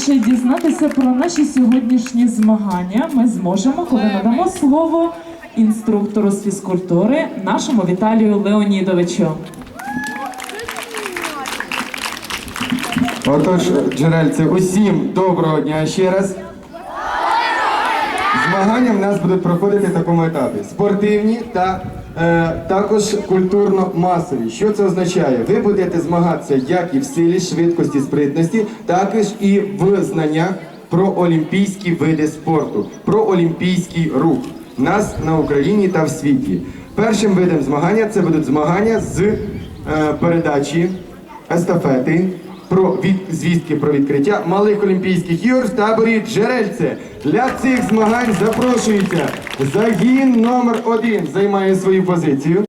Отже, дізнатися про наші сьогоднішні змагання ми зможемо, коли надамо слово інструктору з фізкультури, нашому Віталію Леонідовичу. Отож, джерельце, усім доброго дня ще раз. Змагання в нас будуть проходити в такому етапі: спортивні та також культурно-масові. Що це означає? Ви будете змагатися як і в силі, швидкості, спритності, також і в знаннях про олімпійські види спорту, про олімпійський рух нас на Україні та в світі. Першим видом змагання це будуть змагання з е, передачі естафети про від звістки про відкриття малих Олімпійських ігор в таборі Джерельце. Для цих змагань запрошується загін номер один займає свою позицію.